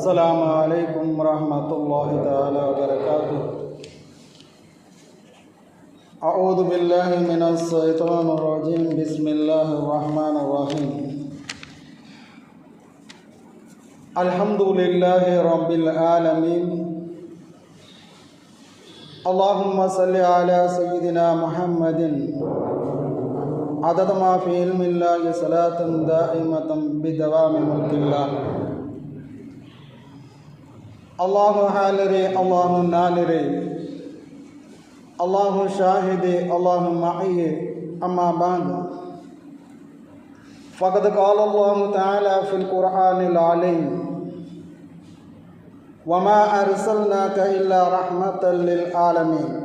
السلام عليكم ورحمة الله تعالى وبركاته. أعوذ بالله من الشيطان الرجيم. بسم الله الرحمن الرحيم. الحمد لله رب العالمين. اللهم صل على سيدنا محمد. عدد ما في علم الله صلاة دائمة بدوام ملك الله. الله هالري الله نالري الله شاهدي الله معي أما بعد فقد قال الله تعالى في القرآن العليم وما أرسلناك إلا رحمة للعالمين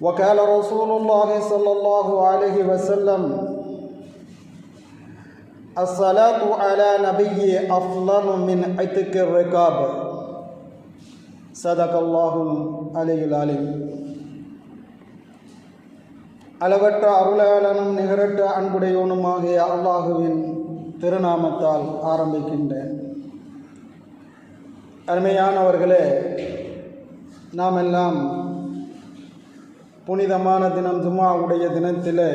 وقال رسول الله صلى الله عليه وسلم الصلاة على نبي أفضل من عتق الرقاب صدق الله العلي العليم அளவற்ற அருளாளனும் நிகரற்ற அன்புடையவனுமாகிய அல்லாஹுவின் திருநாமத்தால் ஆரம்பிக்கின்றேன் அருமையானவர்களே நாம் எல்லாம் புனிதமான தினம் ஜும்மாவுடைய தினத்திலே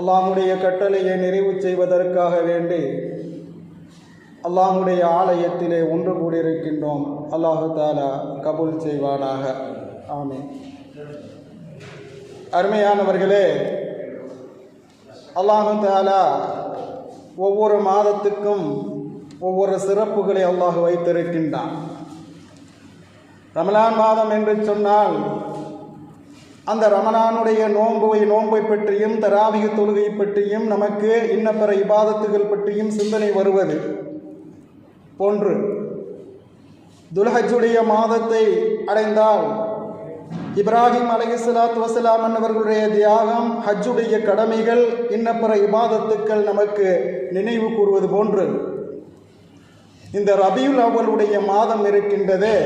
அல்லாஹுடைய கட்டளையை நிறைவு செய்வதற்காக வேண்டி அல்லாஹுடைய ஆலயத்திலே ஒன்று கூடியிருக்கின்றோம். அல்லாஹு தாலா கபூல் செய்வானாக. ஆமே அருமையானவர்களே அல்லாஹு தாலா ஒவ்வொரு மாதத்துக்கும் ஒவ்வொரு சிறப்புகளை அல்லாஹ் வைத்திருக்கின்றான். ரமலான் மாதம் என்று சொன்னால் அந்த ரமணானுடைய நோன்புவை நோன்பை பற்றியும் தராவிய தொழுகை பற்றியும் நமக்கு இன்னப்பிற இபாதத்துகள் பற்றியும் சிந்தனை வருவது போன்று. துல்ஹஜுடைய மாதத்தை அடைந்தால் இப்ராஹிம் அலைஹிஸ்ஸலாத்து வசலாம் அவர்களுடைய தியாகம் ஹஜ்ஜுடைய கடமைகள் இன்னப்பிற இபாதத்துக்கள் நமக்கு நினைவு கூறுவது போன்று. இந்த ரபியுல் அவளுடைய மாதம் இருக்கின்றதே.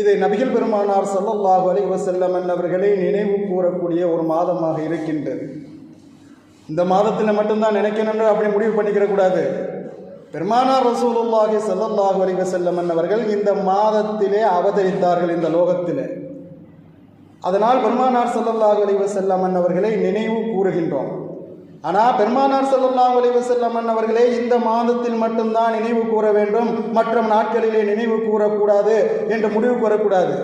இதை நபிகள் பெருமானார் சல்லல்லாஹு அலைஹி வஸல்லம் அவர்களை நினைவு கூறக்கூடிய ஒரு மாதமாக இருக்கின்றது. இந்த மாதத்தில் மட்டும்தான் நினைக்கணும்னு அப்படி முடிவு பண்ணிக்கிற கூடாது. பெருமானார் ரசூலுல்லாஹி சல்லல்லாஹு அலி வஸல்லம் அவர்கள் இந்த மாதத்திலே அவதரித்தார்கள் இந்த லோகத்திலே. அதனால் பெருமானார் சல்லல்லாஹு அலி வஸல்லம் அவர்களை நினைவு கூறுகின்றோம். ஆனால் பெருமானார் சல்லல்லாஹு அலைஹி வஸல்லம் அவர்களே இந்த மாதத்தில் மட்டும்தான் நினைவு கூற வேண்டும். மற்ற நாட்களிலே நினைவு கூறக்கூடாது என்று முடிவு கூறக்கூடாது.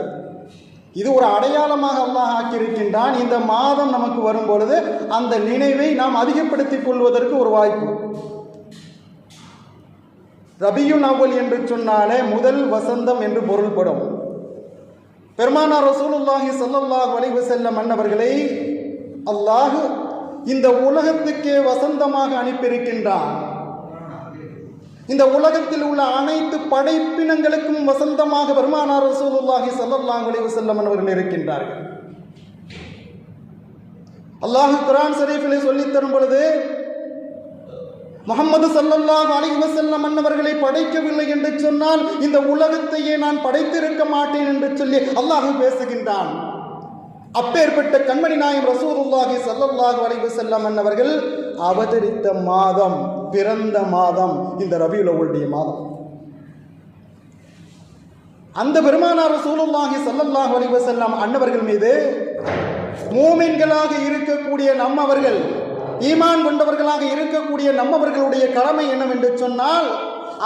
இது ஒரு அடையாளமாக அல்லாஹ் ஆக்கியிருக்கின்றான். இந்த மாதம் நமக்கு வரும் பொழுது அந்த நினைவை நாம் அதிகப்படுத்திக் கொள்வதற்கு ஒரு வாய்ப்பு. ரபியுன் அவ்வல் என்று சொன்னாலே முதல் வசந்தம் என்று பொருள்படும். பெருமானார் ரசூலுல்லாஹி ஸல்லல்லாஹு அலைஹி செல்ல அன்னவர்களை அல்லாஹ் இந்த உலகத்துக்கே வசந்தமாக அனுப்பியிருக்கின்றான். இந்த உலகத்தில் உள்ள அனைத்து படைப்பினங்களுக்கும் வசந்தமாக பெருமானார் ரசூலுல்லாஹி ஸல்லல்லாஹு அலைஹி வஸல்லம் அவர்கள் இருக்கின்றார்கள். அல்லாஹ் குரான் ஷரீஃபிலே சொல்லித் தரும் பொழுது முகமது சல்லல்லாஹு அலைஹி வஸல்லம் அன்னவர்களை படைக்கவில்லை என்று சொன்னால் இந்த உலகத்தையே நான் படைத்திருக்க மாட்டேன் என்று சொல்லி அல்லாஹு பேசுகின்றான். அப்பேற்பட்ட கண்மணி நாயம் ரசூதுல்லாஹி சல்லல்லாஹு வளைவு செல்லம் அன்னவர்கள் அவதரித்த மாதம் பிறந்த மாதம் இந்த ரபியுல் அவளுடைய மாதம். அந்த பெருமானார் ரசூலுல்லாஹி ஸல்லல்லாஹு வளைவு செல்லம் அன்னவர்கள் மீது மூமின்களாக இருக்கக்கூடிய நம்மவர்கள் ஈமான் கொண்டவர்களாக இருக்கக்கூடிய நம்மவர்களுடைய கடமை என்னவென்று சொன்னால்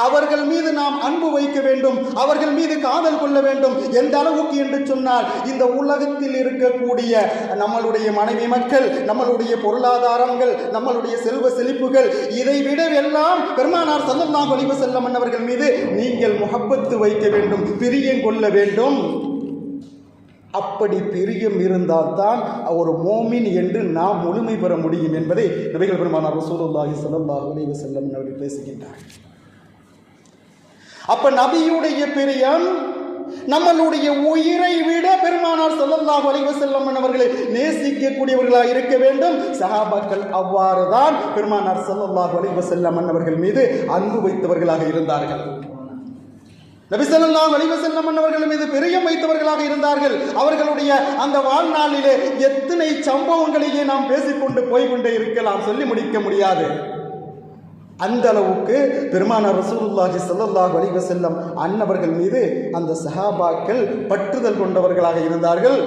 அவர்கள் மீது நாம் அன்பு வைக்க வேண்டும். அவர்கள் மீது காதல் கொள்ள வேண்டும் எந்த அளவுக்கு என்று சொன்னால் இந்த உலகத்தில் இருக்கக்கூடிய நம்மளுடைய மனைவி மக்கள் நம்மளுடைய பொருளாதாரங்கள் நம்மளுடைய செல்வ செழிப்புகள் இதை விட எல்லாம் பெருமானார் சல்லல்லாஹு அலைஹி செல்லம் அவர்கள் மீது நீங்கள் முகப்பத்து வைக்க வேண்டும் பிரியம் கொள்ள வேண்டும். அப்படி பிரியம் இருந்தால்தான் ஒரு மோமின் என்று நாம் முழுமை பெற முடியும் என்பதை நபிகள் பெருமானார் ரசூலுல்லாஹி சல்லாஹ் அலைஹி வஸல்லம் அவர்கள் பேசுகின்றார் அப்ப நபியுடைய பிரியம் நம்மளுடைய உயிரை விட பெருமானார் ஸல்லல்லாஹு அலைஹி வஸல்லம் அவர்களை நேசிக்கக்கூடியவர்களாக இருக்க வேண்டும். சஹாபாக்கள் அவ்வாறு தான் பெருமானார் ஸல்லல்லாஹு வலிவு வஸல்லம் அவர்கள் மீது அன்பு வைத்தவர்களாக இருந்தார்கள். நபி ஸல்லல்லாஹு அலைஹி வஸல்லம் அவர்கள் மீது பிரியம் வைத்தவர்களாக இருந்தார்கள். அவர்களுடைய அந்த வாழ்நாளிலே எத்தனை சம்பவங்களையே நாம் பேசிக்கொண்டு போய்கொண்டே இருக்கலாம். சொல்லி முடிக்க முடியாது. அந்த அளவுக்கு பெருமான ரசூலுல்லாஹி சல்லாஹ் வலிவ செல்லம் அன்னவர்கள் மீது அந்த சஹாபாக்கள் பற்றுதல் கொண்டவர்களாக இருந்தார்கள்.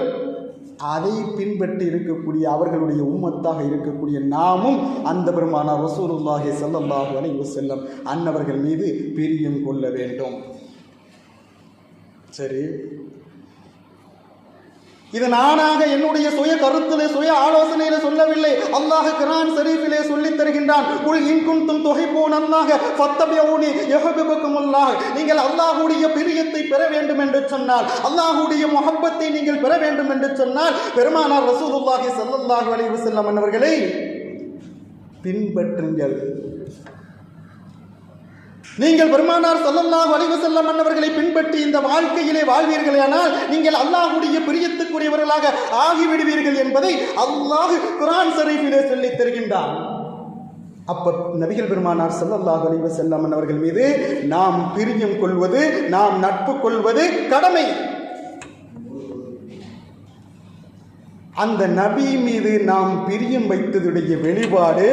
அதை பின்பற்றி இருக்கக்கூடிய அவர்களுடைய உம்மத்தாக இருக்கக்கூடிய நாமும் அந்த பெருமானார் ரசூலுல்லாஹி ஸல்லல்லாஹு அலைஹி செல்லம் அன்னவர்கள் மீது பிரியம் கொள்ள வேண்டும். சரி. இது நானாக என்னுடைய சுய கருத்திலே சுய ஆலோசனையில சொல்லவில்லை. அல்லாஹ் கிரான் ஷரீஃபிலே சொல்லித் தருகின்றான். உள் இன் குன்தும் துஹிப்பூன் அல்லாஹ் ஃபத்தபியூனி யஹ்பிபுக்கும் அல்லாஹ் நீங்கள் அல்லாஹ்வுடைய பிரியத்தை பெற வேண்டும் என்று சொன்னால் அல்லாஹ்வுடைய முஹப்பத்தை நீங்கள் பெற வேண்டும் என்று சொன்னால் பெருமானார் ரசூலுல்லாஹி ஸல்லல்லாஹு அலைஹி வஸல்லம் அவர்களை பின்பற்றுங்கள். நீங்கள் பெருமானார் ஸல்லல்லாஹு வலிவு செல்ல மன்னவர்களை பின்பற்றி இந்த வாழ்க்கையிலே வாழ்வீர்களானால் நீங்கள் அல்லாஹ்வுடைய பிரியத்துக்குரியவர்களாக ஆகிவிடுவீர்கள் என்பதை அல்லாஹ் குரான் சரீஃபிலே சொல்லித் தருகின்றான். அப்ப நபிகள் பெருமானார் ஸல்லல்லாஹு வலிவு செல்ல மன்னவர்கள் மீது நாம் பிரியம் கொள்வது நாம் நட்பு கொள்வது கடமை. அந்த நபி மீது நாம் பிரியம் வைத்ததுடைய வெளிப்பாடு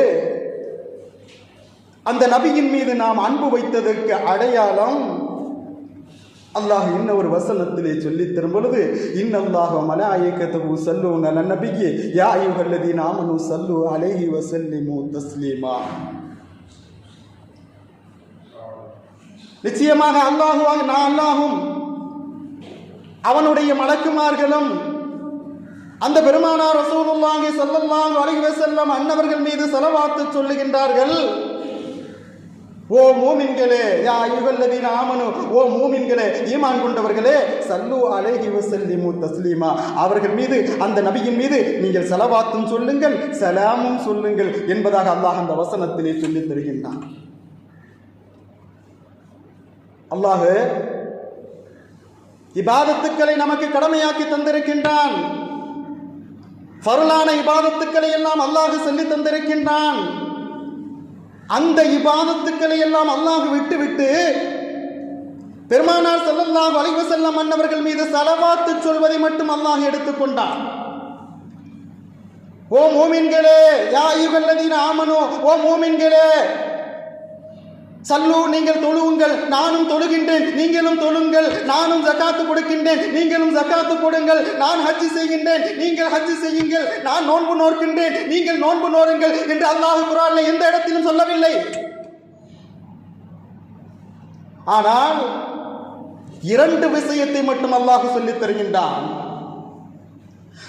அந்த நபியின் மீது நாம் அன்பு வைத்ததற்கு அடையாளம் அல்லாஹ் இன்ன ஒரு வசனத்திலே சொல்லித் தரும் பொழுது இன்னல்லாஹ செல்லு நல நபிகை யா அய்யுஹல்லதீன நாமனு சல்லு அலேஹி வசல்லிமு தஸ்லீமா. நிச்சயமாக அல்லாஹுவாக நான் அல்லாஹும் அவனுடைய மலக்குமார்களும் அந்த பெருமானார் ரசூலுல்லாஹி ஸல்லல்லாஹு அலைஹி வஸல்லம் அன்னவர்கள் மீது செலவாத்து சொல்லுகின்றார்கள். ஓ மூமின்களே யா அய்யுஹல்லதீன ஆமனு. ஓ மூமின்களே ஈமான் கொண்டவர்களே சல்லு அலைஹி வசல்லிமு தஸ்லீமா. அவர்கள் மீது அந்த நபியின் மீது நீங்கள் செலவாத்தும் சொல்லுங்கள் சலாமும் சொல்லுங்கள் என்பதாக அல்லாஹ் அந்த வசனத்திலே சொல்லித் தருகின்றான். அல்லாஹு இபாதத்துக்களை நமக்கு கடமையாக்கி தந்திருக்கின்றான். பருளான இபாதத்துக்களை எல்லாம் அல்லாஹு சொல்லி தந்திருக்கின்றான். அந்த இபாதத்துக்களை எல்லாம் அல்லாஹ் விட்டுவிட்டு பெருமானார் செல்லல்லா வளைவு செல்லம் மன்னவர்கள் மீது செலவாத்து சொல்வதை மட்டும் அல்லாஹ் எடுத்துக்கொண்டான் ஓ மூமின்களே யா யுகல்லதீன் ஆமனு ஓ மூமின்களே சல்லு நீங்கள் தொழுவுங்கள். நானும் தொழுகின்றேன். நீங்களும் தொழுங்கள். நானும் ஜக்காத்து கொடுக்கின்றேன். நீங்களும் ஜக்காத்து கொடுங்கள் நான் ஹஜ்ஜி செய்கின்றேன். நீங்கள் ஹஜ்ஜி செய்யுங்கள். நான் நோன்பு நோக்கின்றேன் நீங்கள் நோன்பு நோருங்கள் என்று அல்லாஹு குரான் எந்த இடத்திலும் சொல்லவில்லை. ஆனால் இரண்டு விஷயத்தை மட்டும் அல்லாஹ் சொல்லித் தருகின்றான்.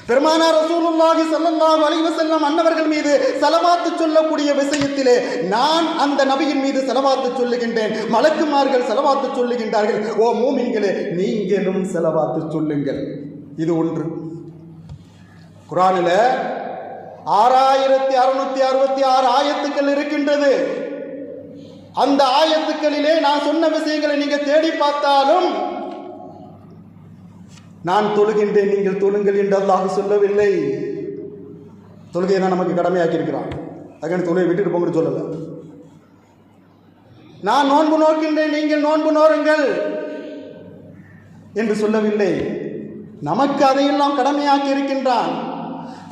பெருமானார் ரசூலுல்லாஹி சல்லல்லாஹு அலைஹி வஸல்லம் அன்னவர்கள் மீது சலவாத்து சொல்லக்கூடிய விஷயத்திலே நான் அந்த நபியின் மீது சலவாத்து சொல்லுகின்றேன். மலக்குமார்கள் சலவாத்து சொல்லுகின்றார்கள். ஓ மூமின்களே நீங்களும் ஸலவாத்து சொல்லுங்கள். இது ஒன்று. குரானில் ஆறாயிரத்தி அறுநூத்தி அறுபத்தி ஆறு ஆயத்துக்கள் இருக்கின்றது. அந்த ஆயத்துக்களிலே நான் சொன்ன விஷயங்களை நீங்க தேடி பார்த்தாலும் நான் தொழுகின்றேன் நீங்கள் தொழுங்கள் என்று அல்லாஹ் சொல்லவில்லை. தொழுகையை தான் நமக்கு கடமையாக்கி இருக்கிறான் அதுக்கான தொழுகை விட்டுட்டு போங்கன்னு சொல்லலை. நான் நோன்பு நோக்கின்றேன் நீங்கள் நோன்பு நோருங்கள் என்று சொல்லவில்லை. நமக்கு அதையெல்லாம் கடமையாக்கி இருக்கின்றான்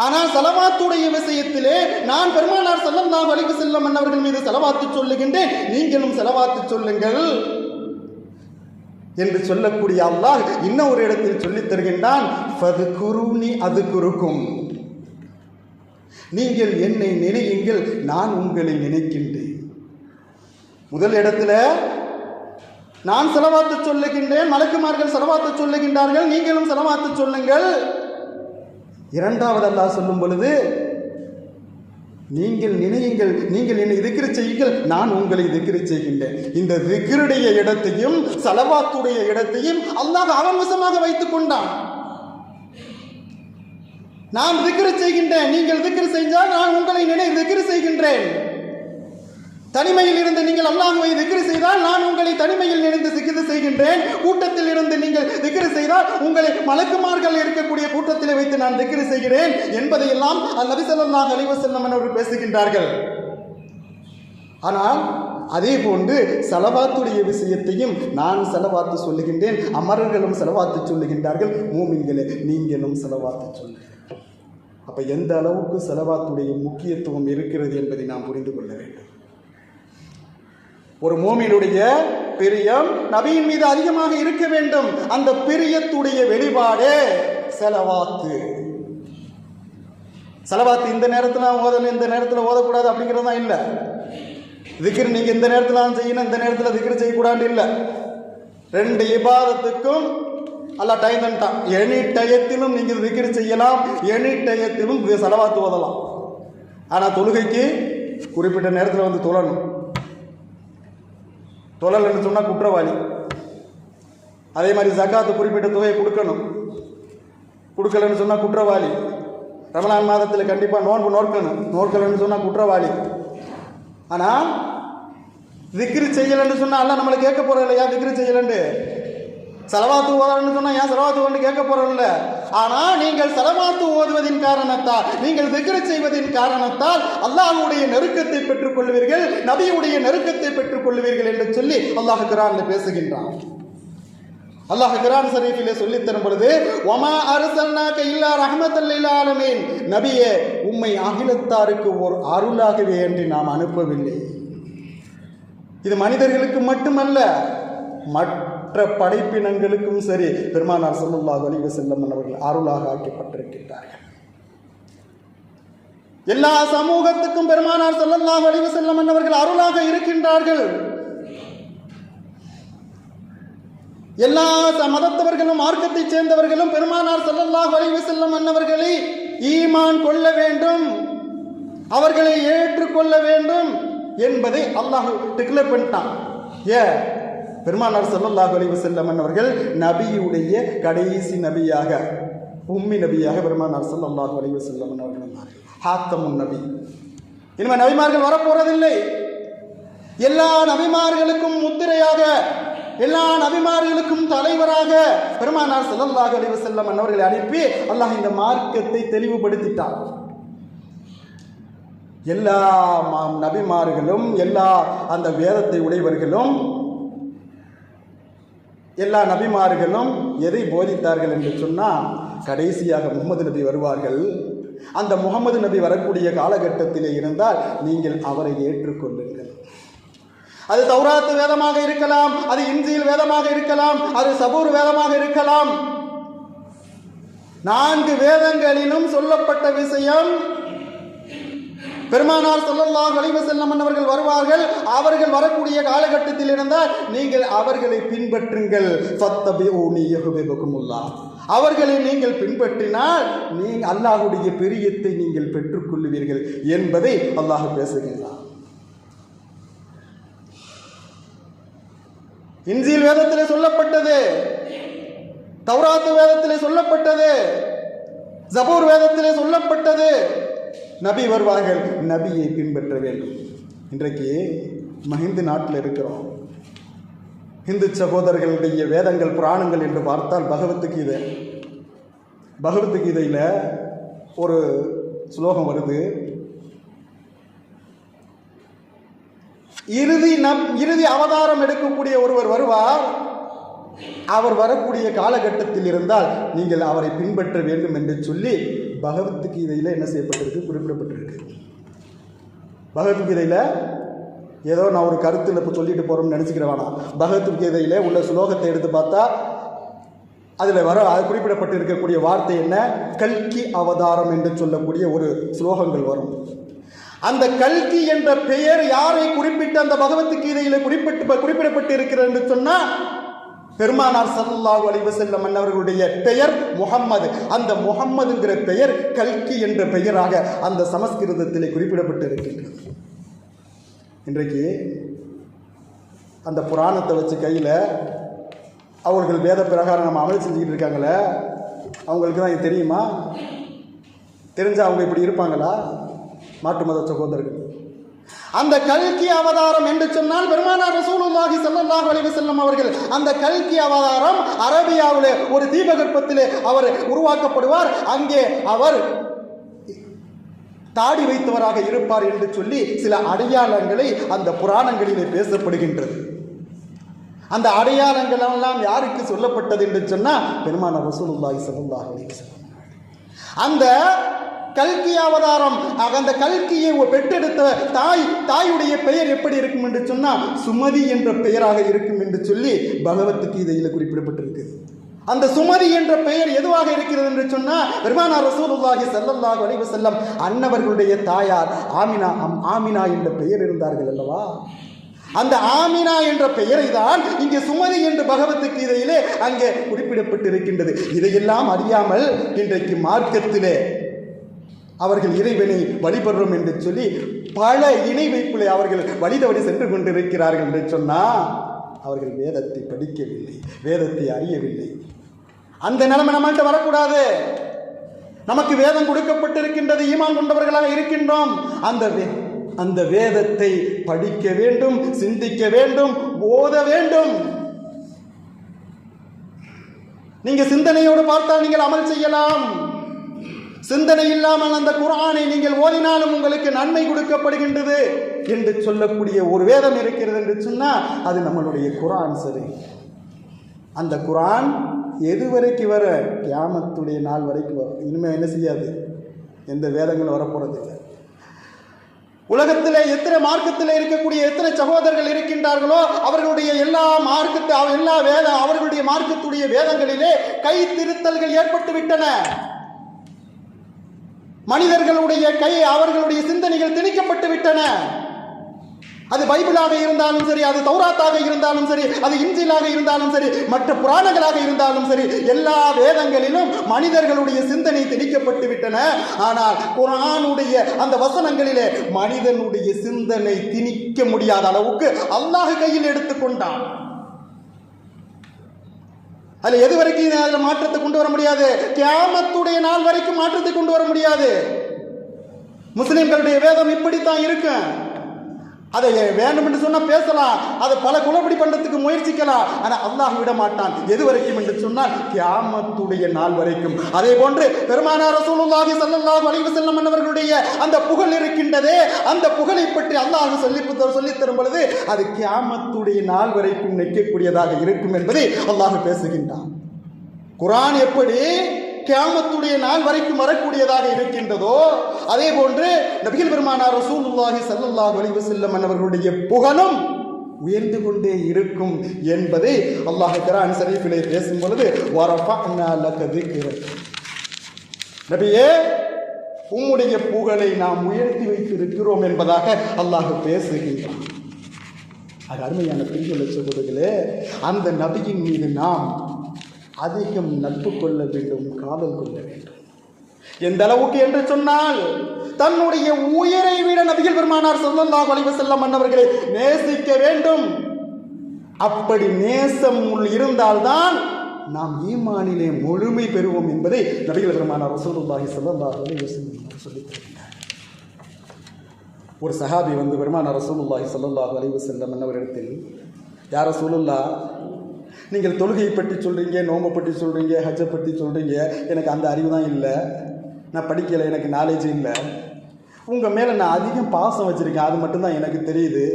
ஆனால் செலவாத்துடைய விஷயத்திலே நான் பெருமானார் நான் வழிக்கு செல்லும் அன்னவர்கள் மீது செலவாத்து சொல்லுகின்றேன். நீங்களும் செலவாத்து சொல்லுங்கள். என்று சொல்லக்கூடிய அல்லாஹ் இன்னும் ஒரு இடத்தில் சொல்லித் தருகின்றான் அது குறுக்கும் நீங்கள் என்னை நினையுங்கள் நான் உங்களை நினைக்கின்றேன். முதல் இடத்துல நான் செலவாத்து சொல்லுகின்றேன் மலக்குமார்கள் செலவாத்து சொல்லுகின்றார்கள் நீங்களும் செலவாத்து சொல்லுங்கள். இரண்டாவது அல்லாஹ் சொல்லும் பொழுது நீங்கள் நினையுங்கள் நீங்கள் என்னை திக்ரு செய்யுங்கள் நான் உங்களை திக்ரு செய்கின்றேன். இந்த திக்ருடைய இடத்தையும் சலவாத்துடைய இடத்தையும் அல்லாஹ் அவன் வசமாக வைத்துக் கொண்டான். நான் திக்ரு செய்கின்றேன் நீங்கள் திக்ரு செஞ்சால் நான் உங்களை நினை திக்ரு செய்கின்றேன். தனிமையில் இருந்து நீங்கள் அல்லாஹுவை திக்ரு செய்தால் நான் உங்களை தனிமையில் இருந்து சிக்கிது செய்கின்றேன். கூட்டத்தில் இருந்து நீங்கள் திக்ரு செய்தால் உங்களை மலக்குமார்கள் இருக்கக்கூடிய கூட்டத்தில் வைத்து நான் திக்ரு செய்கிறேன் என்பதையெல்லாம் நபி ஸல்லல்லாஹு அலைஹி அவர்கள் பேசுகின்றார்கள். ஆனால் அதே போன்று செலவாத்துடைய விஷயத்தையும் நான் செலவாத்து சொல்லுகின்றேன். அமரர்களும் செலவாத்து சொல்லுகின்றார்கள். மூமின்களே நீங்களும் செலவாத்து சொல்லுங்கள். அப்போ எந்த அளவுக்கு செலவாத்துடைய முக்கியத்துவம் இருக்கிறது என்பதை நாம் புரிந்து கொள்ள வேண்டும். ஒரு மோமினுடைய பிரியம் நபியின் மீது அதிகமாக இருக்க வேண்டும். அந்த பிரியத்துடைய வெளிப்பாடு செலவாத்து. செலவாத்து இந்த நேரத்தில் ஓதணும் இந்த நேரத்தில் ஓதக்கூடாது அப்படிங்கிறது தான் இல்லை. திக்ரு நீங்கள் இந்த நேரத்தில் செய்யணும் இந்த நேரத்தில் திக்ரு செய்யக்கூடாது இல்லை. ரெண்டு இபாதத்துக்கும் அல்ல டைம் தந்துட்டான். எனி டயத்திலும் நீங்கள் திக்ரு செய்யலாம் எனி டயத்திலும் செலவாத்து ஓதலாம். ஆனால் தொழுகைக்கு குறிப்பிட்ட நேரத்தில் வந்து தொழணும். தொழலன்னு சொன்னால் குற்றவாளி. அதே மாதிரி ஜக்காத்து குறிப்பிட்ட தொகையை கொடுக்கணும். கொடுக்கலன்னு சொன்னால் குற்றவாளி. ரமலான் மாதத்தில் கண்டிப்பாக நோன்பு நோக்கணும் நோக்கலன்னு சொன்னால் குற்றவாளி. ஆனால் திக்ரி செய்யலைன்னு சொன்னால் அல்ல நம்மளை கேட்க போகிறோம் இல்லையா? திக்ரி செய்யலன்னு. செலவாத்து ஓதான்னு சொன்னால் ஏன் செலவாத்து ஓதுன்னு கேட்க போகிறோம்ல ஆனால் நீங்கள் செலவாத்து ஓதுவதின் காரணத்தால் நீங்கள் திக்ரு செய்வதின் காரணத்தால் அல்லாஹ்வுடைய நெருக்கத்தை பெற்றுக்கொள்வீர்கள் நபியுடைய நெருக்கத்தை பெற்றுக்கொள்வீர்கள் என்று சொல்லி அல்லாஹ் குரானில் பேசுகின்றான். அல்லாஹ் குரான் ஷரீஃபிலே சொல்லி தரும் பொழுது ஒமா அரசல்னாக்க இல்லா ரஹமத்தல் ஆலமீன். நபியே உம்மை அகிலத்தாருக்கு ஓர் அருளாகவே என்று நாம் அனுப்பவில்லை. இது மனிதர்களுக்கு மட்டுமல்ல மற்ற மற்ற படைப்பினங்களுக்கும் சரி பெருமானார் ஸல்லல்லாஹு அலைஹி வஸல்லம் அவர்கள் அருளாக ஆக்கப்பட்டிருக்கின்றார்கள் எல்லா சமூகத்துக்கும் பெருமானார் ஸல்லல்லாஹு அலைஹி வஸல்லம் அவர்கள் அருளாக இருக்கின்றார்கள். எல்லா மதத்தவர்களும் மார்க்கத்தைச் சேர்ந்தவர்களும் பெருமானார் செல்லல்லாஹ் வலிவு வஸல்லம் அன்னவர்களை ஈமான் கொள்ள வேண்டும் அவர்களை ஏற்றுக்கொள்ள வேண்டும் என்பதை அல்லாஹ் டிக்ளேர் பண்ணிட்டான். ஏ பெருமானார் ஸல்லல்லாஹு அலைவு வஸல்லம் அவர்கள் நபியுடைய கடைசி நபியாக உம்மி நபியாக பெருமானார் ஸல்லல்லாஹு அலைவு வஸல்லம் அவர்கள் வந்தார்கள். ஹாத்தமுன் நபி. இனிமே நபிமார்கள் வரப்போறதில்லை. எல்லா நபிமார்களுக்கும் முத்திரையாக எல்லா நபிமார்களுக்கும் தலைவராக பெருமானார் செல்லல்லாஹ் அலைவு வஸல்லம் அவர்களை அனுப்பி அல்லாஹ் இந்த மார்க்கத்தை தெளிவுபடுத்திட்டார் எல்லா நபிமார்களும் எல்லா அந்த வேதத்தை உடையவர்களும் எல்லா நபிமார்களும் எதை போதித்தார்கள் என்று சொன்னால் கடைசியாக முகமது நபி வருவார்கள். அந்த முகமது நபி வரக்கூடிய காலகட்டத்திலே இருந்தால் நீங்கள் அவரை ஏற்றுக்கொள்ளுங்கள். அது தௌராத்து வேதமாக இருக்கலாம் அது இந்தியில் வேதமாக இருக்கலாம் அது சபூர் வேதமாக இருக்கலாம். நான்கு வேதங்களிலும் சொல்லப்பட்ட விஷயம் பெருமானார் சொல்லல்லாஹ் அலைஹி செல்லம் அவர்கள் வருவார்கள். அவர்கள் வரக்கூடிய காலகட்டத்தில் இருந்தால் நீங்கள் அவர்களை பின்பற்றுங்கள். அவர்களை நீங்கள் பின்பற்றினால் நீ அல்லாஹுடைய பெரியத்தை நீங்கள் பெற்றுக்கொள்வீர்கள் என்பதை அல்லாஹ் பேசுகின்றார் இன்ஜில் வேதத்தில் சொல்லப்பட்டது. தௌராத்து வேதத்தில் சொல்லப்பட்டது. ஜபூர் வேதத்தில் சொல்லப்பட்டது. நபி வருவார்கள். நபியை பின்பற்ற வேண்டும். இன்றைக்கு மஹிந்து நாட்டில் இருக்கிறோம். இந்து சகோதரர்களுடைய வேதங்கள் புராணங்கள் என்று பார்த்தால் பகவத்கீதை பகவத்கீதையில் ஒரு ஸ்லோகம் வருது. இறுதி நம் இறுதி அவதாரம் எடுக்கக்கூடிய ஒருவர் வருவார். அவர் வரக்கூடிய காலகட்டத்தில் இருந்தால் நீங்கள் அவரை பின்பற்ற வேண்டும் என்று சொல்லி பகவத்கீதையில் என்ன செய்யப்பட்டிருக்கு? குறிப்பிடப்பட்டிருக்கு. பகவத்கீதையில் ஏதோ நான் ஒரு கருத்தில் இப்போ சொல்லிட்டு போகிறோம்னு நினச்சிக்கிற வேணாம் பகவத்கீதையில் உள்ள ஸ்லோகத்தை எடுத்து பார்த்தா அதில் வர அது குறிப்பிடப்பட்டு இருக்கக்கூடிய வார்த்தை என்ன? கல்கி அவதாரம் என்று சொல்லக்கூடிய ஒரு ஸ்லோகங்கள் வரும். அந்த கல்கி என்ற பெயர் யாரை குறிப்பிட்டு அந்த பகவத்கீதையில குறிப்பிட்டு குறிப்பிடப்பட்டு இருக்கிறது என்று சொன்னால் பெருமானார் ஸல்லல்லாஹு அலைஹி வஸல்லம் அன்னவர்களுடைய பெயர் முகம்மது அந்த முகம்மதுங்கிற பெயர் கல்கி என்ற பெயராக அந்த சமஸ்கிருதத்திலே குறிப்பிடப்பட்டு இருக்கின்றது இன்றைக்கு அந்த புராணத்தை வச்சு கையில் அவர்கள் வேத பிரகாரம் நம்ம அமல் செஞ்சுக்கிட்டு இருக்காங்களே அவங்களுக்கு தான் இது தெரியுமா? தெரிஞ்சால் அவங்க இப்படி இருப்பாங்களா? மாட்டு மத சகோதரர்கள். அந்த கல்கி அவதாரம் என்று சொன்னால் பெருமானார் ரசூலுல்லாஹி ஸல்லல்லாஹு அலைஹி செல்லும் அவர்கள் அந்த கல்கி அவதாரம் அரபியாவிலே ஒரு தீபகற்பத்திலே அவர் உருவாக்கப்படுவார். அங்கே அவர் தாடி வைத்தவராக இருப்பார் என்று சொல்லி சில அடையாளங்களை அந்த புராணங்களிலே பேசப்படுகின்றது. அந்த அடையாளங்கள் எல்லாம் யாருக்கு சொல்லப்பட்டது என்று சொன்னால் பெருமான ரசூலுல்லாஹி ஸல்லல்லாஹு அலைஹி அந்த கல்கி அவதாரம். அந்த கல்கியை பெற்றெடுத்த தாய் தாயுடைய பெயர் எப்படி இருக்கும் என்று சொன்னால் சுமதி என்ற பெயராக இருக்கும் என்று சொல்லி பகவத்கீதையில் குறிப்பிடப்பட்டிருக்கு. அந்த சுமதி என்ற பெயர் எதுவாக இருக்கிறது என்று சொன்னால் பெருமானார் ரசூலுல்லாஹி ஸல்லல்லாஹு அலைஹி வஸல்லம் அன்னவர்களுடைய தாயார் ஆமினா அம் ஆமினா என்ற பெயர் இருந்தார்கள் அல்லவா? அந்த ஆமினா என்ற பெயரை தான் இங்கே சுமதி என்று பகவத்து கீதையிலே அங்கே குறிப்பிடப்பட்டிருக்கின்றது. இதையெல்லாம் அறியாமல் இன்றைக்கு மார்க்கத்திலே அவர்கள் இறைவனை வழிபடுறோம் என்று சொல்லி பல இணை வைப்பிலே அவர்கள் வழிதவடி சென்று கொண்டிருக்கிறார்கள் என்று சொன்னால் அவர்கள் வேதத்தை படிக்கவில்லை வேதத்தை அறியவில்லை. அந்த நிலைமை நம்மள்கிட்ட வரக்கூடாது. நமக்கு வேதம் கொடுக்கப்பட்டிருக்கின்றது ஈமான் கொண்டவர்களாக இருக்கின்றோம். அந்த வே- அந்த வேதத்தை படிக்க வேண்டும் சிந்திக்க வேண்டும் ஓத வேண்டும். நீங்க சிந்தனையோடு பார்த்தால் நீங்கள் அமல் செய்யலாம். சிந்தனை இல்லாமல் அந்த குரானை நீங்கள் ஓதினாலும் உங்களுக்கு நன்மை கொடுக்கப்படுகின்றது என்று சொல்லக்கூடிய ஒரு வேதம் இருக்கிறது என்று சொன்னால் அது நம்மளுடைய குரான் சரி. அந்த குரான் எது வரைக்கும் வர? கியாமத்துடைய நாள் வரைக்கும் வரும் இனிமேல் என்ன செய்யாது? எந்த வேதங்களும் வரப்போகிறது இல்லை. எத்தனை மார்க்கத்தில் இருக்கக்கூடிய எத்தனை சகோதரர்கள் இருக்கின்றார்களோ அவர்களுடைய எல்லா மார்க்கத்து எல்லா வேத அவர்களுடைய மார்க்கத்துடைய வேதங்களிலே கை திருத்தல்கள் ஏற்பட்டு விட்டன மனிதர்களுடைய கை அவர்களுடைய சிந்தனைகள் திணிக்கப்பட்டு விட்டன. அது பைபிளாக இருந்தாலும் சரி அது தௌராத்தாக இருந்தாலும் சரி அது இஞ்சிலாக இருந்தாலும் சரி மற்ற புராணங்களாக இருந்தாலும் சரி எல்லா வேதங்களிலும் மனிதர்களுடைய சிந்தனை திணிக்கப்பட்டு விட்டன. ஆனால் குரானுடைய அந்த வசனங்களிலே மனிதனுடைய சிந்தனை திணிக்க முடியாத அளவுக்கு அல்லாஹ் கையில் எடுத்துக்கொண்டான். அதில் எது வரைக்கும் அதில் மாற்றத்தை கொண்டு வர முடியாது? கியாமத்துடைய நாள் வரைக்கும் மாற்றத்தை கொண்டு வர முடியாது. முஸ்லிம்களுடைய வேதம் இப்படித்தான் இருக்கும். அதை வேண்டும் என்று சொன்னால் பேசலாம். அதை பல குளப்படி பண்ணுறதுக்கு முயற்சிக்கலாம். ஆனால் அல்லாஹ் விட மாட்டான் எது வரைக்கும் என்று சொன்னால் கியாமத்துடைய நாள் வரைக்கும். அதே போன்று பெருமானார் ரசூலுல்லாஹி ஸல்லல்லாஹு அலைஹி செல்லம் மன்னவர்களுடைய அந்த புகழ் இருக்கின்றதே அந்த புகழை பற்றி அல்லாஹ் சொல்லி சொல்லித்தரும் பொழுது அது கியாமத்துடைய நாள் வரைக்கும் நிற்கக்கூடியதாக இருக்கும் என்பதை அல்லாஹ் பேசுகின்றான். குரான் எப்படி கியாமத்துடைய நாள் வரைக்கும் வரக்கூடியதாக இருக்கின்றதோ அதே போன்று நபிகள் பெருமானார் ரசூலுல்லாஹி ஸல்லல்லாஹு அலைஹி வஸல்லம் அவர்களுடைய புகழும் உயர்ந்து கொண்டே இருக்கும் என்பதை அல்லாஹ் குர்ஆன் ஷரீஃபிலே பேசும் பொழுது வரஃபஅனா நபியே உம்முடைய புகழை நாம் உயர்த்தி வைத்திருக்கிறோம் என்பதாக அல்லாஹ் பேசுகின்றான். அது அருமையான பிரிவுள்ள சகோதரர்களே அந்த நபியின் மீது நாம் அதிகம் நட்பு கொள்ள வேண்டும் காதல் கொள்ள வேண்டும். எந்த அளவுக்கு என்று சொன்னால் தன்னுடைய உயிரை விட நபிகள் பெருமானார் ஸல்லல்லாஹு அலைஹி செல்லம் மன்னவர்களை நேசிக்க வேண்டும். அப்படி நேசம் இருந்தால்தான் நாம் ஈமானிலே முழுமை பெறுவோம் என்பதை நபிகள் பெருமானார் ரசூலுல்லாஹி ஸல்லல்லாஹு அலைஹி வஸல்லம் தருகிறார். ஒரு சஹாபி வந்து பெருமானார் ரசூலுல்லாஹி ஸல்லல்லாஹு அலைஹி வஸல்லம் என்னவரிடத்தில் யார் ரசூலுல்லா நீங்கள் தொழுகையை பற்றி சொல்கிறீங்க நோம்பை பற்றி சொல்கிறீங்க ஹஜ்ஜை பற்றி சொல்கிறீங்க எனக்கு அந்த அறிவு தான் இல்லை. நான் படிக்கலை எனக்கு நாலேஜ் இல்லை. உங்கள் மேலே நான் அதிகம் பாசம் வச்சுருக்கேன். அது மட்டும்தான் எனக்கு தெரியுது.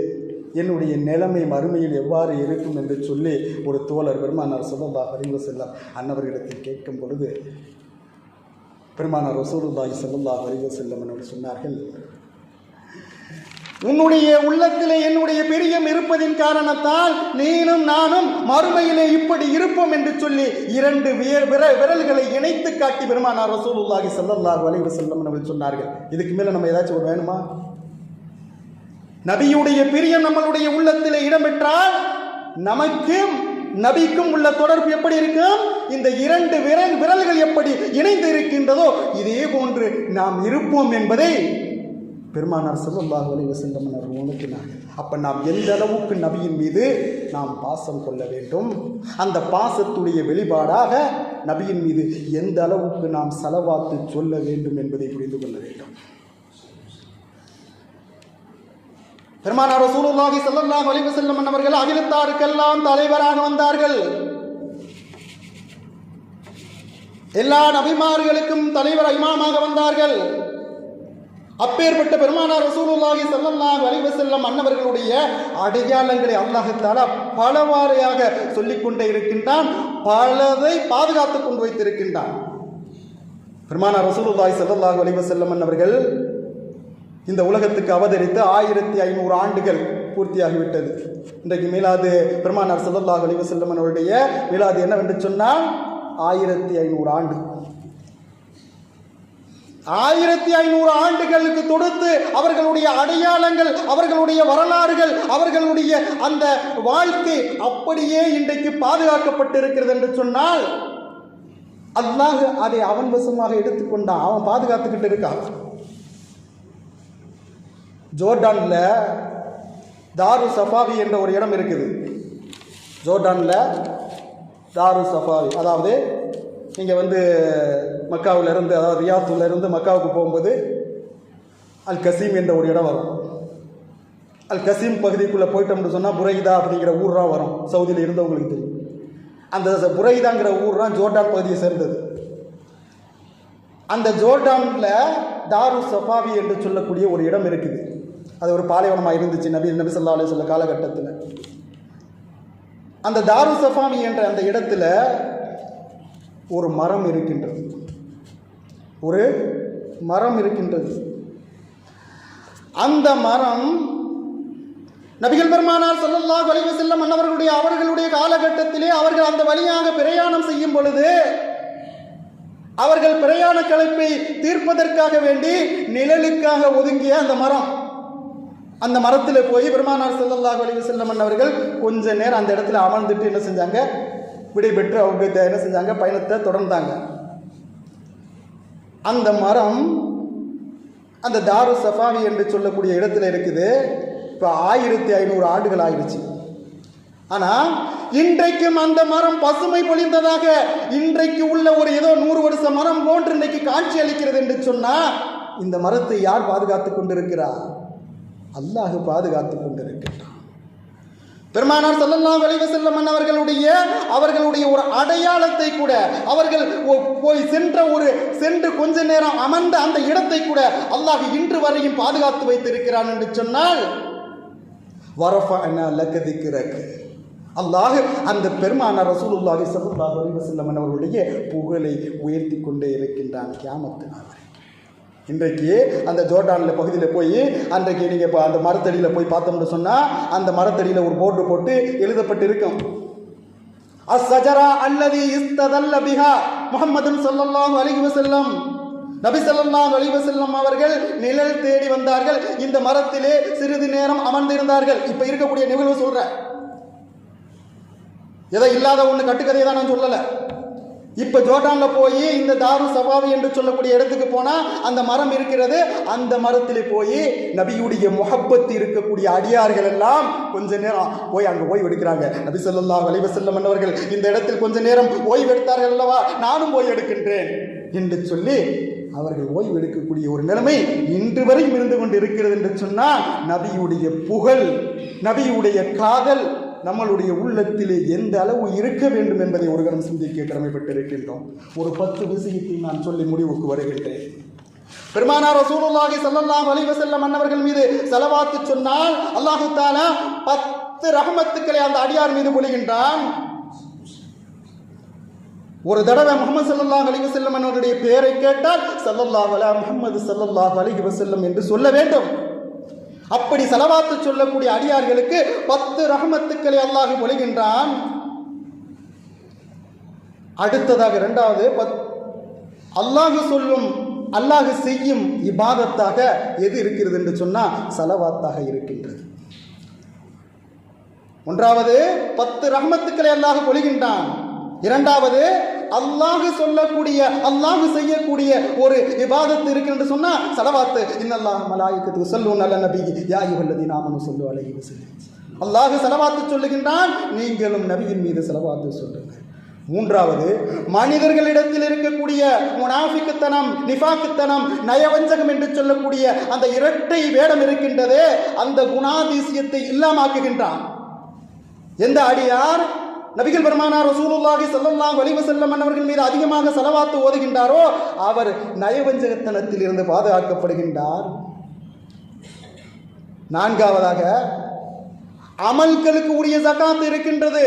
என்னுடைய நிலைமை மறுமையில் எவ்வாறு இருக்கும் என்று சொல்லி ஒரு தோழர் பெருமானார் ஸல்லல்லாஹு ஹரிவ செல்லம் அன்னவர்களிடத்தில் கேட்கும் பொழுது பெருமானார் ரசூலுல்லாஹி ஸல்லல்லாஹு ஹரிவ செல்லம் என்று சொன்னார்கள் உன்னுடைய உள்ளத்திலே என்னுடைய பிரியம் இருப்பதின் காரணத்தால் நீனும் நானும் மறுமையிலே இப்படி இருப்போம் என்று சொல்லி இரண்டு விர- விரல்களை இணைத்து காட்டி பெருமானார் ரசூலுல்லாஹி ஸல்லல்லாஹு அலைஹி வஸல்லம் அவர்கள் சொன்னார்கள். இதுக்கு மேலே நம்ம ஏதாச்சும் ஒரு வேணுமா? நபியுடைய பிரியம் நம்மளுடைய உள்ளத்திலே இடம்பெற்றால் நமக்கும் நபிக்கும் உள்ள தொடர்பு எப்படி இருக்கும்? இந்த இரண்டு விரல் விரல்கள் எப்படி இணைந்து இருக்கின்றதோ இதே போன்று நாம் இருப்போம் என்பதை பெருமானார் ஸல்லல்லாஹு அலைஹி வஸல்லம் அவர்கள் உணர்த்தினார் அப்போ நாம் எந்த அளவுக்கு நபியின் மீது நாம் பாசம் கொள்ள வேண்டும்? அந்த பாசத்துடைய வெளிப்பாடாக நபியின் மீது எந்த அளவுக்கு நாம் செலவாத்து சொல்ல வேண்டும் என்பதை புரிந்து கொள்ள வேண்டும். பெருமானார் ரசூலுல்லாஹி ஸல்லல்லாஹு அலைஹி வஸல்லம் அவர்கள் அகிலத்தாருக்கெல்லாம் தலைவராக வந்தார்கள். எல்லா நபிமார்களுக்கும் தலைவர் இமாமாக வந்தார்கள். அப்பேற்பட்ட பெருமானார் ரசூலுல்லாஹி ஸல்லல்லாஹு அலைஹி வஸல்லம் அன்னவர்களுடைய அடையாளங்களை அல்லாஹ் தஆலா பலவாறையாக சொல்லிக் கொண்டே இருக்கின்றான் பலதை பாதுகாத்து கொண்டு வைத்திருக்கின்றான். பெருமானார் ரசூலுல்லாஹி ஸல்லல்லாஹு அலைஹி வஸல்லம் அன்னவர்கள் இந்த உலகத்துக்கு அவதரித்து ஆயிரத்தி ஐநூறு ஆண்டுகள் பூர்த்தியாகிவிட்டது. இன்றைக்கு மீலாது பெருமானார் ஸல்லல்லாஹு அலைஹி வஸல்லம் அவருடைய மீலாது என்னவென்று சொன்னால் ஆயிரத்தி ஐநூறு ஆண்டு. ஆயிரத்தி ஐநூறு ஆண்டுகளுக்கு தொடுத்து அவர்களுடைய அடையாளங்கள் அவர்களுடைய வரலாறுகள் அவர்களுடைய அந்த வாழ்க்கை அப்படியே இன்றைக்கு பாதுகாக்கப்பட்டிருக்கிறது என்று சொன்னால் அல்லாஹ் அதை அவன் வசமாக எடுத்துக்கொண்டான் அவன் பாதுகாத்துக்கிட்டு இருக்கான் ஜோர்டானில் தாரு சஃபாவி என்ற ஒரு இடம் இருக்குது. ஜோர்டானில் தாரு சஃபாவி. அதாவது நீங்கள் வந்து மக்காவிலிருந்து அதாவது ரியாத்துல இருந்து மக்காவுக்கு போகும்போது அல் கசீம் என்ற ஒரு இடம் வரும். அல் கசீம் பகுதிக்குள்ளே போயிட்டோம்னு சொன்னால் புரைதா அப்படிங்கிற ஊர்லாம் வரும். சவுதியில் இருந்தவங்களுக்கு தெரியும். அந்த புரைதாங்கிற ஊர்லாம் ஜோர்டான் பகுதியை சேர்ந்தது. அந்த ஜோர்டானில் தாரு சஃபாவி என்று சொல்லக்கூடிய ஒரு இடம் இருக்குது. அது ஒரு பாலைவனமாக இருந்துச்சு நபி நபி சொல்லா அலி சொல்ல காலகட்டத்தில். அந்த தாரு சஃபாவி என்ற அந்த இடத்துல ஒரு மரம் இருக்கின்றது. ஒரு மரம் இருக்கின்றது. அந்த மரம் நபிகள் பெருமானார் ஸல்லல்லாஹு அலைஹி செல்லம் அன்னவர்களுடைய அவர்களுடைய காலகட்டத்திலே அவர்கள் அந்த வழியாக பிரயாணம் செய்யும் பொழுது அவர்கள் பிரயாண களைப்பை தீர்ப்பதற்காக வேண்டி நிழலுக்காக ஒதுங்கிய அந்த மரம். அந்த மரத்தில் போய் பெருமானார் ஸல்லல்லாஹு வலிவு செல்லம் அன்னவர்கள் கொஞ்ச நேரம் அந்த இடத்துல அமர்ந்துட்டு என்ன செஞ்சாங்க? விடைபெற்று அவங்க என்ன செஞ்சாங்க? பயணத்தை தொடர்ந்தாங்க. அந்த மரம் அந்த தாரு சஃபாவி என்று சொல்லக்கூடிய இடத்துல இருக்குது. இப்போ ஆயிரத்தி ஐநூறு ஆண்டுகள் ஆயிடுச்சு. ஆனால் இன்றைக்கும் அந்த மரம் பசுமை பொழிந்ததாக இன்றைக்கு உள்ள ஒரு ஏதோ நூறு வருஷ மரம் போன்று இன்றைக்கு காட்சி அளிக்கிறது என்று சொன்னால் இந்த மரத்தை யார் பாதுகாத்துக் கொண்டிருக்கிறார்? அல்லாஹ் பாதுகாத்து கொண்டிருக்கிறார். பெருமானார் சொல்லலாம் அலைஹி வஸல்லம் அவர்களுடைய அவர்களுடைய ஒரு அடையாளத்தை கூட அவர்கள் போய் சென்ற ஒரு சென்று கொஞ்ச நேரம் அமர்ந்த அந்த இடத்தை கூட அல்லாஹ் இன்று வரையும் பாதுகாத்து வைத்திருக்கிறான் என்று சொன்னால் வரஃபா என்ன திக்ரக். அல்லாஹ் அந்த பெருமான ரசூலுல்லாஹி ஸல்லல்லாஹு அலைஹி அவர்களுடைய புகழை உயர்த்தி கொண்டே இருக்கின்றான். கியாமத்து இன்றைக்கு அந்த ஜோர்டானில் பகுதியில் போய் அன்றைக்கு நீங்கள் இப்போ அந்த மரத்தடியில் போய் பார்த்தோம்னு சொன்னால் அந்த மரத்தடியில் ஒரு போர்டு போட்டு எழுதப்பட்டு இருக்கும் அஸ்ஸஜரா அல்லது இஸ்ததல்ல பிஹா முகமது ஸல்லல்லாஹு அலைஹி செல்லம் நபி ஸல்லல்லாஹு அலைஹி வஸல்லம் அவர்கள் நிழல் தேடி வந்தார்கள். இந்த மரத்திலே சிறிது நேரம் அமர்ந்திருந்தார்கள். இப்போ இருக்கக்கூடிய நிகழ்வு சொல்கிறேன் எதை இல்லாத ஒன்று கட்டுக்கதையை தான் நான் சொல்லலை. இப்போ ஜோர்டான்ல போய் இந்த தாரு சபாவி என்று சொல்லக்கூடிய இடத்துக்கு போனா அந்த மரம் இருக்கிறது. அந்த மரத்தில் போய் நபியுடைய முகப்பத்து இருக்கக்கூடிய அடியார்கள் எல்லாம் கொஞ்ச நேரம் போய் அங்கே ஓய்வு எடுக்கிறாங்க. நபி ஸல்லல்லாஹு வலிவ செல்லம் அவர்கள் இந்த இடத்தில் கொஞ்ச நேரம் ஓய்வு எடுத்தார்கள் அல்லவா? நானும் ஓய்வு எடுக்கின்றேன் என்று சொல்லி அவர்கள் ஓய்வு எடுக்கக்கூடிய ஒரு நிலைமை இன்று வரையும் இருந்து கொண்டு இருக்கிறது என்று சொன்னால் நபியுடைய புகழ் நபியுடைய காதல் நம்மளுடைய உள்ளத்திலே எந்த அளவு இருக்க வேண்டும் என்பதை ஒரு கணம் சிந்திக்க கடமைப்பட்டிருக்கின்றோம் ஒரு பத்து விஷயத்தை நான் சொல்லி முடிவுக்கு வருகின்றேன். பெருமானார் ரசூலுல்லாஹி ஸல்லல்லாஹு அலைஹி வஸல்லம் அன்னவர்கள் மீது செலவாத்து சொன்னால் அல்லாஹு பத்து ரஹமத்துக்களை அந்த அடியார் மீது பொழிகின்றான் ஒரு தடவை முகமது ஸல்லல்லாஹு அலைஹி வஸல்லம் அவருடைய பெயரை கேட்டால் செல்லல்லாஹ் அலா முகமது சல்லல்லாஹ் அலைஹி வசல்லம் என்று சொல்ல வேண்டும். அப்படி செலவாத்து சொல்லக்கூடிய அடியார்களுக்கு பத்து ரஹமத்துக்களை அல்லாஹ் பொழிகின்றான். அடுத்ததாக இரண்டாவது பத் அல்லாஹு சொல்லும் அல்லாஹு செய்யும் இபாதத்தாக எது இருக்கிறது என்று சொன்னால் செலவாத்தாக இருக்கின்றது. ஒன்றாவது பத்து ரஹமத்துக்களை அல்லாஹ் பொழிகின்றான். இரண்டாவது அல்லாஹ் சொல்லக்கூடிய அல்லாஹ் செய்யக்கூடிய ஒரு விவாதத்து இருக்கு என்று சொன்னா சலவாத்து இன்னல்லாஹ் மலாயிக்கத்து சொல்லும் நல்ல நபி யாயு வல்லதி நாமனு சொல்லு அலைஹி வஸல்லம். அல்லாஹ் செலவாத்து சொல்லுகின்றான் நீங்களும் நபியின் மீது செலவாத்து சொல்லுங்கள். மூன்றாவது மனிதர்களிடத்தில் இருக்கக்கூடிய முனாஃபிக்குத்தனம் நிஃபாக்குத்தனம் நயவஞ்சகம் என்று சொல்லக்கூடிய அந்த இரட்டை வேடம் இருக்கின்றதே அந்த குணாதிசயத்தை இல்லாமாக்குகின்றான் எந்த அடியார்? நபிகள் பெருமானார் ரசூலுல்லாஹி ஸல்லல்லாஹு அலைஹி வஸல்லம் அவர்கள் மீது அதிகமாக செலவாத்து ஓதுகின்றாரோ அவர் நயவஞ்சகத்தனத்தில் இருந்து பாதுகாக்கப்படுகின்றார். நான்காவதாக அமல்களுக்கு உரிய ஜகாத் இருக்கின்றது.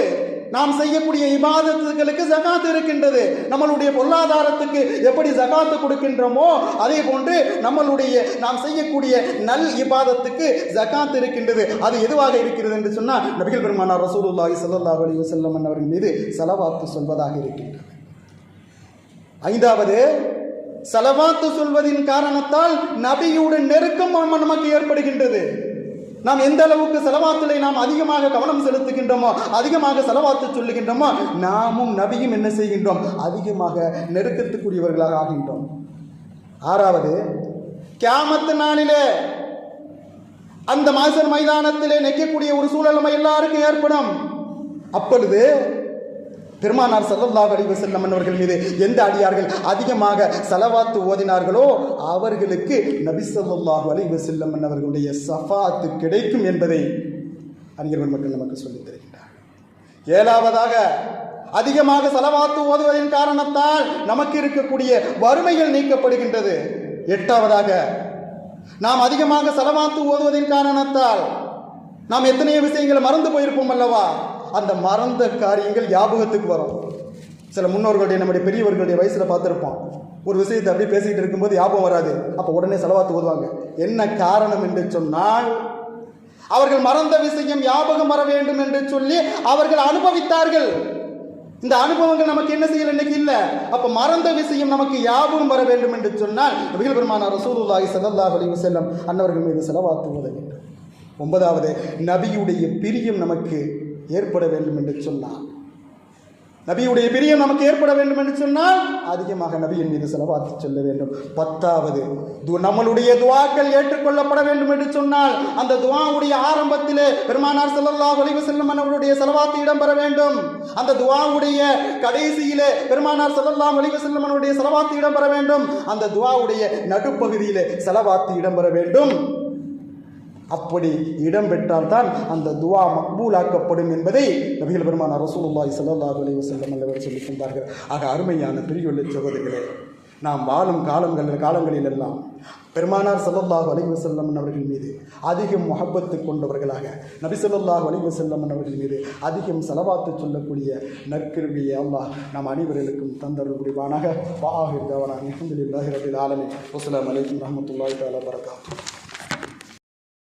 நாம் செய்யக்கூடிய இபாதத்துகளுக்கு ஜகாத் இருக்கின்றது. நம்மளுடைய பொருளாதாரத்துக்கு எப்படி ஜகாத்து கொடுக்கின்றோமோ அதே போன்று நம்மளுடைய நாம் செய்யக்கூடிய நல் இபாதத்துக்கு ஜகாத் இருக்கின்றது. அது எதுவாக இருக்கிறது என்று சொன்னால் நபிகள் பெருமானார் ரசூலுல்லாஹி ஸல்லல்லாஹு அலி வசல்லம் அவர்கள் மீது செலவாத்து சொல்வதாக இருக்கின்றது. ஐந்தாவது செலவாத்து சொல்வதின் காரணத்தால் நபியுடன் நெருக்கம் நமக்கு ஏற்படுகின்றது. நாம் எந்த அளவுக்கு செலவாத்திலே நாம் அதிகமாக கவனம் செலுத்துகின்றோமோ அதிகமாக செலவாத்து சொல்லுகின்றோமோ நாமும் நபியும் என்ன செய்கின்றோம்? அதிகமாக நெருக்கத்துக்குரியவர்களாக ஆகின்றோம். ஆறாவது கேமத்து நாளிலே அந்த மாசர் மைதானத்திலே நிற்கக்கூடிய ஒரு சூழல் நம்ம எல்லாருக்கும் ஏற்படும். அப்பொழுது பெருமானார் ஸல்லல்லாஹு அலைஹி வஸல்லம் அவர்கள் மீது எந்த அடியார்கள் அதிகமாக செலவாத்து ஓதினார்களோ அவர்களுக்கு நபி ஸல்லல்லாஹு அலைஹி வஸல்லம் அவர்களுடைய சஃபாத்து கிடைக்கும் என்பதை அறிஞர்கள் மக்கள் நமக்கு சொல்லித் தருகின்றார் ஏழாவதாக அதிகமாக செலவாத்து ஓதுவதின் காரணத்தால் நமக்கு இருக்கக்கூடிய வறுமைகள் நீக்கப்படுகின்றது. எட்டாவதாக நாம் அதிகமாக செலவாத்து ஓதுவதின் காரணத்தால் நாம் எத்தனையோ விஷயங்களை மறந்து போயிருப்போம் அல்லவா? அந்த மறந்த காரியங்கள் ஞாபகத்துக்கு வரும். சில முன்னோர்களுடைய நம்முடைய பெரியவர்களுடைய வயசில் பார்த்துருப்போம். ஒரு விஷயத்தை அப்படியே பேசிக்கிட்டு இருக்கும்போது ஞாபகம் வராது. அப்போ உடனே செலவாத்து ஓதுவாங்க. என்ன காரணம்? என்று சொன்னால் அவர்கள் மறந்த விஷயம் ஞாபகம் வர வேண்டும் என்று சொல்லி அவர்கள் அனுபவித்தார்கள். இந்த அனுபவங்கள் நமக்கு என்ன செய்யல இன்னைக்கு இல்லை. அப்போ மறந்த விஷயம் நமக்கு ஞாபகம் வர வேண்டும் என்று சொன்னால் நபிகள் பெருமான ரசூலுல்லாஹி ஸல்லல்லாஹு அலைஹி வஸல்லம் அன்னவர்கள் மீது செலவாத்து ஓத வேண்டும். ஒன்பதாவது நபியுடைய பிரியம் நமக்கு ஏற்பட வேண்டும் என்று சொன்னார். நபியுடைய பிரியம் நமக்கு ஏற்பட வேண்டும் என்று சொன்னால் அதிகமாக நபியின் மீது செலவாத்து சொல்ல வேண்டும். பத்தாவது நம்மளுடைய துவாக்கள் ஏற்றுக்கொள்ளப்பட வேண்டும் என்று சொன்னால் அந்த துவாவுடைய ஆரம்பத்திலே பெருமானார் செல்லல்லா ஒளிவு செல்லும் அவருடைய செலவாத்து இடம்பெற வேண்டும். அந்த துவாவுடைய கடைசியிலே பெருமானார் செல்லல்லா ஒளிவு செல்லும் அவருடைய செலவாத்து இடம்பெற வேண்டும். அந்த துவாவுடைய நடுப்பகுதியிலே செலவாத்து இடம்பெற வேண்டும். அப்படி இடம் பெற்றால்தான் அந்த துவா மக்பூலாக்கப்படும் என்பதை நபிகள் பெருமானார் ரசூலுல்லாஹி ஸல்லல்லாஹு அலைஹி வஸல்லம் அல்லவர் சொல்லி தந்தார்கள் ஆக அருமையான பிரியுள்ள சகோதரிகளே நாம் வாழும் காலங்கள் காலங்களில் எல்லாம் பெருமானார் ஸல்லல்லாஹு அலைஹி செல்லம் அவர்கள் மீது அதிகம் முகப்பத்து கொண்டவர்களாக நபி ஸல்லல்லாஹு அலைஹி வஸல்லம் அவர்கள் மீது அதிகம் செலவாத்து சொல்லக்கூடிய நற்கிருவியை அல்லாஹ் நாம் அனைவர்களுக்கும் தந்தருள் புரிவானாக. வாஹிர் தவனா. அல்ஹம்துலில்லாஹி ரபில் ஆலமீன். அலைக்கும் ரஹமத்துல்லாஹி தாலா வரகாத்து